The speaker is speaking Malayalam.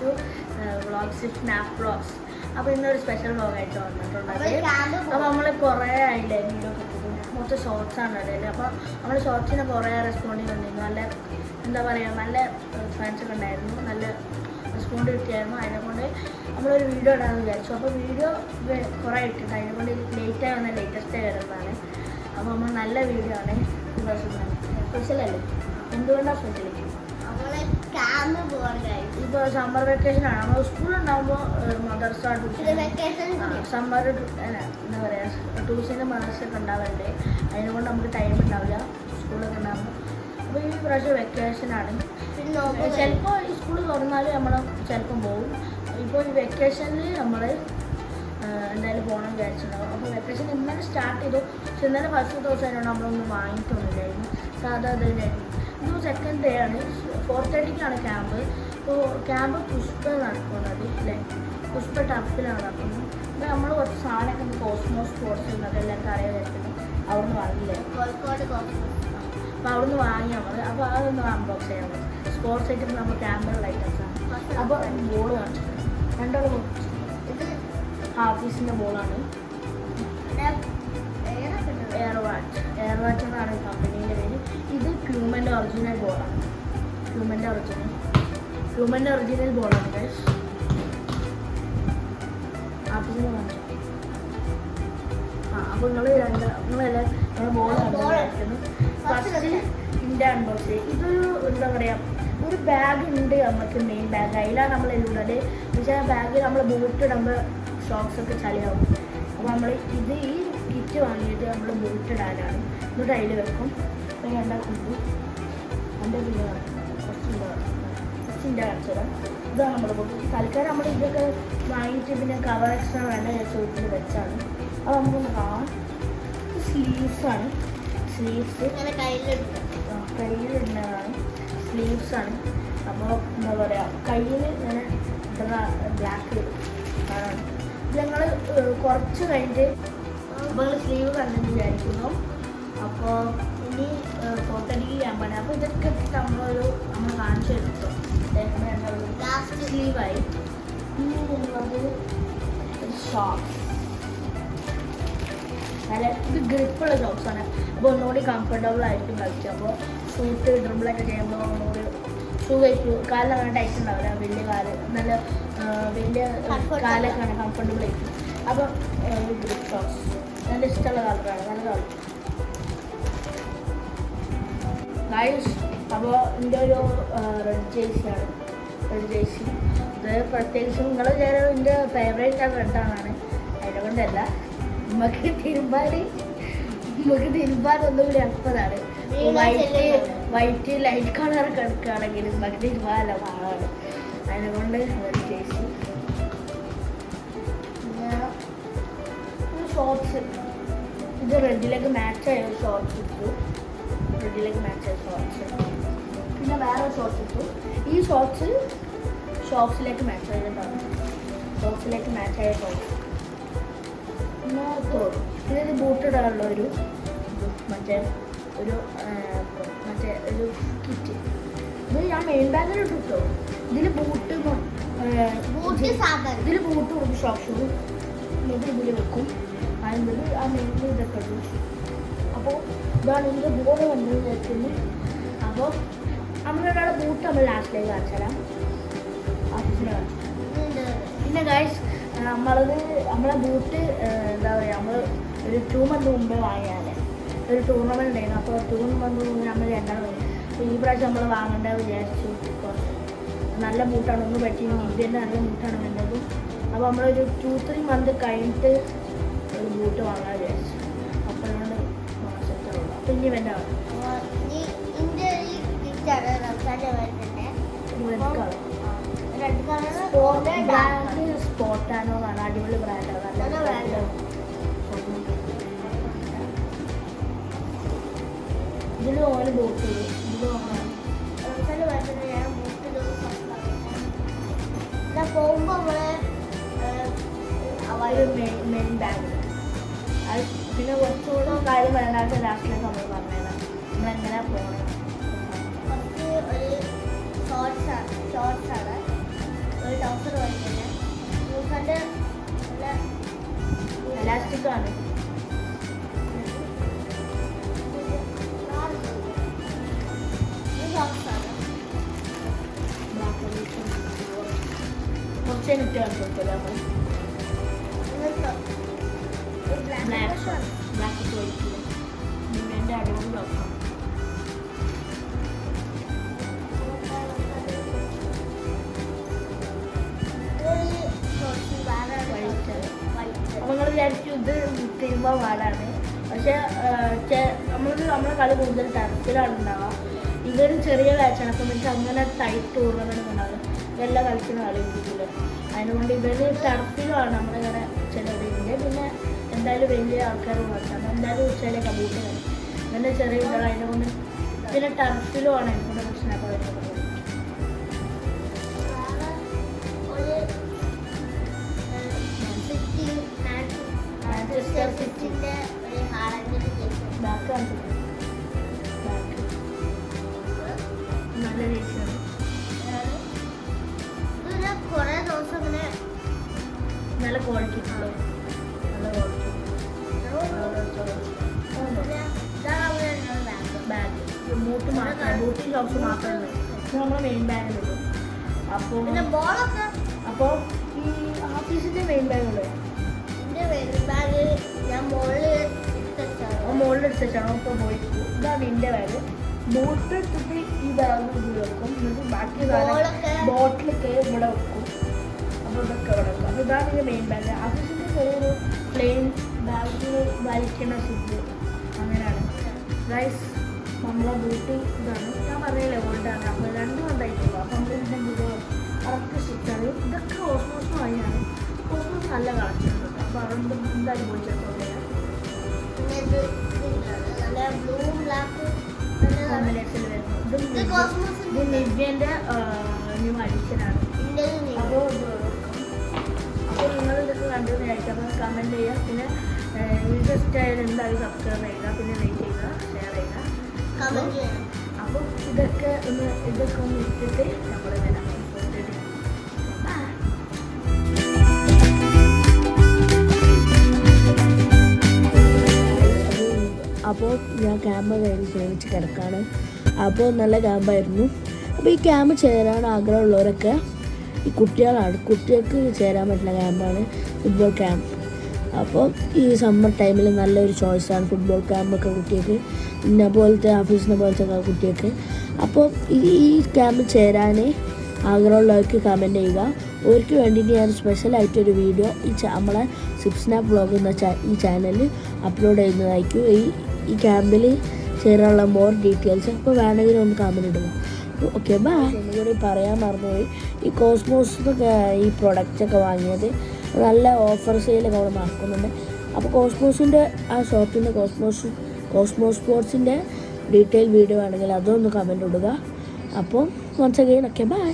To vlogs with map vlogs അപ്പോൾ ഇന്നൊരു സ്പെഷ്യൽ വ്ളോഗായിട്ട് വന്നിട്ടുണ്ട് അപ്പോൾ നമ്മൾ കുറേ ആയില്ലേ വീഡിയോ മൊത്തം ഷോർട്സ് ആണ് ഇടയിൽ അപ്പോൾ നമ്മൾ ഷോർട്സിന് കുറേ റെസ്പോണ്ട് ചെയ്തിട്ടുണ്ടായിരുന്നു. നല്ല എന്താ പറയുക നല്ല ഫാൻസ് ഒക്കെ ഉണ്ടായിരുന്നു. നല്ല റെസ്പോണ്ട് കിട്ടിയായിരുന്നു. അതിനെക്കൊണ്ട് നമ്മളൊരു വീഡിയോ ഇടാമെന്ന് വിചാരിച്ചു. അപ്പോൾ വീഡിയോ കുറേ ഇട്ടിട്ട് അതിനെക്കൊണ്ട് ലേറ്റായി വന്ന ലേറ്റസ്റ്റ് വരുന്നതാണ്. അപ്പോൾ നമ്മൾ നല്ല വീഡിയോ ആണ്. സ്പെഷ്യൽ അല്ലേ? എന്തുകൊണ്ടാണ് സ്പെഷ്യൽ ഇപ്പോൾ സമ്മർ വെക്കേഷൻ ആണ്. നമ്മൾ സ്കൂളുണ്ടാകുമ്പോൾ മദർസ സമ്മർ എന്താ പറയുക ട്യൂഷന് മദർസൊക്കെ ഉണ്ടാവലുണ്ട് അതിനുകൊണ്ട് നമുക്ക് ടൈം ഉണ്ടാവില്ല. സ്കൂളൊക്കെ ഉണ്ടാകുമ്പോൾ അപ്പോൾ ഈ പ്രാവശ്യം വെക്കേഷനാണ് ചിലപ്പോൾ ഈ സ്കൂൾ തുറന്നാൽ നമ്മൾ ചിലപ്പം പോകും ഇപ്പോൾ ഈ വെക്കേഷനിൽ നമ്മൾ എന്തായാലും പോകണം വിചാരിച്ചിട്ടുണ്ടാവും. അപ്പോൾ വെക്കേഷൻ ഇന്നലെ സ്റ്റാർട്ട് ചെയ്തു. പക്ഷെ ഇന്നലെ ഫസ്റ്റ് ദിവസമായിരുന്നു നമ്മളൊന്നും വാങ്ങിയിട്ടൊന്നുമില്ലായിരുന്നു. സാധാ തന്നെയായിരുന്നു. ഇത് സെക്കൻഡ് ഡേ ആണ്. ഫോർ തേർട്ടിക്കാണ് ക്യാമ്പ് അപ്പോൾ ക്യാമ്പ് പുഷ്പ നടക്കുന്നത്. അല്ലേ പുഷ്പ ടർഫിലാണ് നടക്കുന്നത്. അപ്പോൾ നമ്മൾ കുറച്ച് സാധനമൊക്കെ കോസ്മോസ് സ്പോർട്സ് എന്നൊക്കെ എല്ലാവർക്കും അവിടെ നിന്ന് വാങ്ങില്ലേ? കോഴിക്കോട് അപ്പോൾ അവിടുന്ന് വാങ്ങി നമ്മൾ അപ്പോൾ അതൊന്ന് അൺബോക്സ് ചെയ്യാൻ പറ്റും സ്പോർട്സ് ഐറ്റം നമ്മൾ ക്യാമ്പുള്ള ഐറ്റംസ് ആണ്. അപ്പോൾ ബോൾ കാണിച്ചിട്ടുണ്ട് രണ്ടോളം ഇത് ഹാഫീസിന്റെ ബോളാണ് എയർ വാച്ച് എയർ വാച്ച് എന്നാണ് കമ്പനീന്റെ പേര്. ഇത് ക്യൂമന്റെ ഒറിജിനൽ ബോളാണ് ക്യൂമന്റെ ഒറിജിനൽ. ക്യൂമന്റെ ഒറിജിനൽ ബോളാണ് ഗൈസ് ഹാഫീസിന് കാണിച്ചു ആ അപ്പോൾ നിങ്ങൾ രണ്ട് നിങ്ങളെല്ലാം നിങ്ങൾ ബോൾ. ഫസ്റ്റ് ഇതിന്റെ അൺബോക്സ് ഇതൊരു എന്താ പറയുക ഒരു ബാഗ് ഉണ്ട് നമുക്ക് മെയിൻ ബാഗ് അതിലാണ് നമ്മൾ ഉള്ളത് പക്ഷേ ആ ബാഗ് നമ്മൾ ബൂട്ട് ഇടുമ്പോൾ ഷോക്സ് ഒക്കെ ചളിയാവും. അപ്പോൾ നമ്മൾ ഇത് ഈ കിറ്റ് വാങ്ങിയിട്ട് നമ്മൾ ബൂട്ട് ഇടാനാണ്. എന്നിട്ട് അതിൽ വെക്കും. അപ്പം ഞാൻ ഉണ്ടാക്കുന്നത് എന്റെ പിന്നെ കുറച്ചിന്റെ കുറച്ചിന്റെ കാണിച്ചുതരാം ഇതാണ് നമ്മൾ ബുക്ക് തൽക്കാലം നമ്മൾ ഇതൊക്കെ വാങ്ങിയിട്ട് പിന്നെ കവർ എക്സ്ട്രാ വേണ്ട ചോദിച്ചിട്ട് വെച്ചാണ്. അത് നമുക്കൊന്ന് കാണാം. സ്ലീവ്സാണ് സ്ലീവ്സ് കയ്യിലിടുന്നതാണ് സ്ലീവ്സ് ആണ്. അപ്പോൾ എന്താ പറയുക കയ്യിൽ ഇങ്ങനെ ഇടുന്ന ബ്ലാക്ക് ഇത് ഞങ്ങൾ കുറച്ച് കഴിഞ്ഞിട്ട് അപ്പോൾ സ്ലീവ് കണ്ടെന്ന് വിചാരിക്കുന്നു. അപ്പോൾ ഇനി ഫോട്ടോയ്ക്ക് ക്യാമ്പാണ് അപ്പോൾ ഇതൊക്കെ നമ്മളൊരു നമ്മൾ കാണിച്ചു എടുത്തു ലാസ്റ്റ് സ്ലീവായി ഇനി ഉള്ളത് ഷോക്സ് നല്ല ഇത് ഗ്രിപ്പുള്ള ആണ്. അപ്പോൾ ഒന്നുകൂടി കംഫർട്ടബിൾ ആയിരിക്കും കളിക്കുക അപ്പോൾ ഷൂട്ട് ഡ്രിബിളൊക്കെ ചെയ്യുമ്പോൾ ഒന്നുകൂടി സുഖമായിരിക്കും കാലിലങ്ങനെ ടൈറ്റ് ഉണ്ടാവില്ല. വലിയ കാൽ നല്ല വലിയ കാലൊക്കെ ആണ് കംഫർട്ടബിൾ ആയിരിക്കും. അപ്പോൾ ഗ്രിപ്പ് ഷോക്സ് നല്ല ഇഷ്ടമുള്ള കളറാണ് നല്ല കളർ. ഗൈസ് അപ്പോൾ എന്റെ ഒരു റെഡ് ജേഴ്സിയാണ് റെഡ് ജേഴ്സി ഇത് പ്രത്യേകിച്ച് നിങ്ങൾ വിചാരം എന്റെ ഫേവറേറ്റ് റെഡാണ് അതിനെ കൊണ്ടല്ല. നമുക്ക് തിരുമ്പാൻ നമുക്ക് തിരുമ്പാൻ ഒന്നുകൂടി എളുപ്പതാണ് വൈറ്റ് വൈറ്റ് ലൈറ്റ് കളർ കിടക്കുകയാണെങ്കിൽ നമുക്ക് തിരുമ്പാല പാടാണ്. അതിനെ കൊണ്ട് റെഡ് ജേഴ്സി ഷോർട്സ് ഇത് റെഡിലേക്ക് മാച്ച് ആയ ഒരു ഷോർട്ട്സ് ഇട്ടു. റെഡിലേക്ക് മാച്ച് ആയ ഷോർട്സ് പിന്നെ വേറെ ഷോർട്ട്സ് ഇട്ടു. ഈ ഷോർട്ട്സ് ഷോർട്സിലേക്ക് മാച്ച് ആയിട്ടാണ് ഷോർട്സിലേക്ക് മാച്ച് ആയ ഷോർട്ട്സ് ഇത് ബൂട്ട് ഇടാനുള്ള ഒരു മറ്റേ ഒരു മറ്റേ ഒരു കിറ്റ് ഇത് ഞാൻ മെയിൻ ബാഗിൽ ഇട്ടിട്ടോ. ഇതിൽ ബൂട്ട് ബൂട്ട് ഇതിൽ ബൂട്ട് കൊടുക്കും ഷോപ്പ് ഷൂ എന്നിട്ട് ഇതിൽ വെക്കും. അതിൽ ആ മെയിനിൽ ഇതൊക്കെ ഇടും അപ്പോൾ ഇതാണ് ഇതിന്റെ ബോർഡ് വന്നത് വെക്കുന്നത് അപ്പോൾ നമ്മളൊരാളെ ബൂട്ട് നമ്മൾ ലാസ്റ്റിലേക്ക് കാണിച്ചുതരാം ഓഫീസിൽ കാണിച്ചു പിന്നെ ഗൈസ് നമ്മളത് നമ്മളെ ബൂട്ട് എന്താ പറയുക നമ്മൾ ഒരു ടൂ മന്ത് മുമ്പേ വാങ്ങിയാലേ ഒരു ടൂർണമെന്റ് ഉണ്ടായിരുന്നു. അപ്പോൾ ടൂ മന്ത് മുമ്പ് നമ്മൾ വാങ്ങി അപ്പോൾ ഈ പ്രാവശ്യം നമ്മൾ വാങ്ങണ്ട വിചാരിച്ചു. നല്ല ബൂട്ടാണ് ഒന്ന് പറ്റി ഇന്ത്യന്റെ നല്ല ബൂട്ടാണ് വേണ്ടത് അപ്പോൾ നമ്മളൊരു ടു ത്രീ മന്ത് കഴിഞ്ഞിട്ട് ബൂട്ട് വാങ്ങാൻ വിചാരിച്ചു. അപ്പോഴാണ് സെറ്റാവുള്ളൂ അപ്പോൾ ഇനി വേണ്ട സ്പോർട്ടാനോ ആണ് അടിപൊളി ബ്രാൻഡാണ് നല്ല ആണ്. ഇതിൽ ഓൽ ബോട്ട് ചെയ്യും ബൂട്ടിൽ ഞാൻ പോകുമ്പോൾ നമ്മൾ മെയിൻ ബാഗ് പിന്നെ കുറച്ചുകൂടെ കാര്യം പറയണ്ടായിട്ട് ലാസ്റ്റിലേക്ക് നമ്മൾ പറഞ്ഞുതരാം നമ്മളെങ്ങനെ പോകണം കുറച്ച് ഒരു ഷോർട്സ് ആണ് ഷോർട്സ് ആണ്. ഒരു ടോപ്പർ വന്നിട്ട് മൂസന്റെ നല്ല ഇലാസ്റ്റിക്കാണ് അടിപൊളി ബ്ലോക്കാണ് അപ്പോൾ വിചാരിച്ചു ഇത് തിരുമ്പ പാടാണ് പക്ഷെ നമ്മൾ നമ്മളെ കളി കൂടുതൽ ടർഫിലാണ് ഉണ്ടാവുക ഇവരും ചെറിയ ബാച്ചാണ് അപ്പം ടൈറ്റ് ടൂർണമെന്റ് ഉണ്ടാവില്ല ഇതെല്ലാം കളിക്കുന്ന കളി കിട്ടില്ല അതിനുകൊണ്ട് ഇവർ ടർഫിലാണ് നമ്മളിങ്ങനെ ചിലവിന്റെ പിന്നെ എന്തായാലും വലിയ ആൾക്കാർ കളിച്ചാണ് എന്തായാലും ഉച്ചയിലെ കബൂട്ട് കളി പിന്നെ ചെറിയ കുട്ടികൾ കൊണ്ട് പിന്നെ ടർഫിലുമാണ് എനിക്കൂടെ പ്രശ്നമൊക്കെ വരുന്നത്. മാഞ്ചസ്റ്റർ ബാഗ് ബൂട്ട് മാത്രം ബൂട്ടും ഷോക്സ് മാത്രമേ ഇത് നമ്മുടെ മെയിൻ ബാഗിലുള്ളൂ അപ്പോൾ പിന്നെ ബോളൊക്കെ അപ്പോൾ ഈ ആഫീസിന്റെ മെയിൻ ബാഗ് ഞാൻ മുകളിൽ എടുത്തിട്ടാണ് ഇപ്പോൾ പോയിട്ട് ഇതാണ് എന്റെ ബാഗ് ബൂട്ട് എടുത്തിട്ട് ഈ ബാഗ് ഇവിടെ വെക്കും. എന്നിട്ട് ബാക്കി? ബോട്ടിലൊക്കെ ഇവിടെ വെക്കും. അപ്പോൾ ഇതൊക്കെ ഇവിടെ വെക്കും. അപ്പോൾ ഇതാണ് എന്റെ മെയിൻ ബാഗ് അതിന്റെ ചെറിയൊരു പ്ലെയിൻ ബാഗിൽ വലിക്കുന്ന ഫുഡ് അങ്ങനെയാണ്. ഗൈസ് നമ്മളെ ബൂട്ട് ഇതാണ്. ഞാൻ പറയലേ ഓൾഡാണ് അപ്പോൾ രണ്ട് കൊണ്ടായിട്ടുള്ളൂ അപ്പോൾ നമ്മൾ ഇതിന്റെ അറക്ക് സ്റ്റിച്ചാണ് ഇതൊക്കെ ഓസ്മോസ് വഴിയാണ് ഓസ്മോസ് നല്ല കളക്ഷനുണ്ട് അപ്പോൾ അതുകൊണ്ട് എന്തായാലും പോയി ചെറുപ്പം പിന്നെ ഇത് ഇതിലാണ് നല്ല ബ്ലൂ ബ്ലാക്ക് കോമ്പിനേഷൻ വരുന്നു ഇത് നിവ്യന്റെ ന്യൂ അഡിഷനാണ് അപ്പോൾ അപ്പോൾ നിങ്ങൾ ഇതൊക്കെ കണ്ടു വിചാരിക്കും. കമന്റ് ചെയ്യുക പിന്നെ വീഡിയോ ഇഷ്ടമായാലും എന്തായാലും സബ്സ്ക്രൈബ് ചെയ്യുക. പിന്നെ ലൈക്ക് ചെയ്യുക അപ്പോൾ ഇതൊക്കെ ഒന്ന് ഇതൊക്കെ ഒന്ന് ഇട്ടിട്ട് നമ്മൾ വരാം അപ്പോൾ ഞാൻ ക്യാമ്പ് കഴിഞ്ഞ് ചോദിച്ച് കിടക്കാണ്. അപ്പോൾ നല്ല ക്യാമ്പായിരുന്നു. അപ്പോൾ ഈ ക്യാമ്പ് ചേരാൻ ആഗ്രഹമുള്ളവരൊക്കെ ഈ കുട്ടികളാണ്. കുട്ടികൾക്ക് ചേരാൻ പറ്റുന്ന ക്യാമ്പാണ് ഫുട്ബോൾ ക്യാമ്പ്. അപ്പോൾ ഈ സമ്മർ ടൈമിൽ നല്ലൊരു ചോയ്സാണ് ഫുട്ബോൾ ക്യാമ്പൊക്കെ കുട്ടികൾക്ക് ഇന്ന പോലത്തെ ഓഫീസിനെ പോലത്തെ കുട്ടികൾക്ക്. അപ്പോൾ ഈ ക്യാമ്പിൽ ചേരാൻ ആഗ്രഹമുള്ളവർക്ക് കമന്റ് ചെയ്യുക. അവർക്ക് വേണ്ടിയിട്ട് ഞാൻ സ്പെഷ്യലായിട്ടൊരു വീഡിയോ ഈ നമ്മളെ സിപ്സ്നാപ്പ് ബ്ലോഗ് എന്ന ഈ ചാനലിൽ അപ്ലോഡ് ചെയ്യുന്നതായിരിക്കും. ഈ ഈ ക്യാമ്പിൽ ചേരാനുള്ള മോർ ഡീറ്റെയിൽസ് അപ്പോൾ വേണമെങ്കിൽ ഒന്ന് കമന്റ് ഇടുക. ഓക്കെ ബാ ഒന്നുകൂടി പറയാൻ മറന്നുപോയി. ഈ കോസ്മോസ് ഈ പ്രൊഡക്റ്റൊക്കെ വാങ്ങിയത് നല്ല ഓഫർ സെയിലൊക്കെ അവിടെ നടക്കുന്നുണ്ട്. അപ്പോൾ കോസ്മോസിന്റെ ആ ഷോപ്പിന്റെ കോസ്മോസ് കോസ്മോസ് സ്പോർട്സിന്റെ ഡീറ്റെയിൽ വീഡിയോ ആണെങ്കിൽ അതൊന്ന് കമന്റ് ഇടുക. അപ്പോൾ വൺസ് അഗെയിൻ ഓക്കെ ബൈ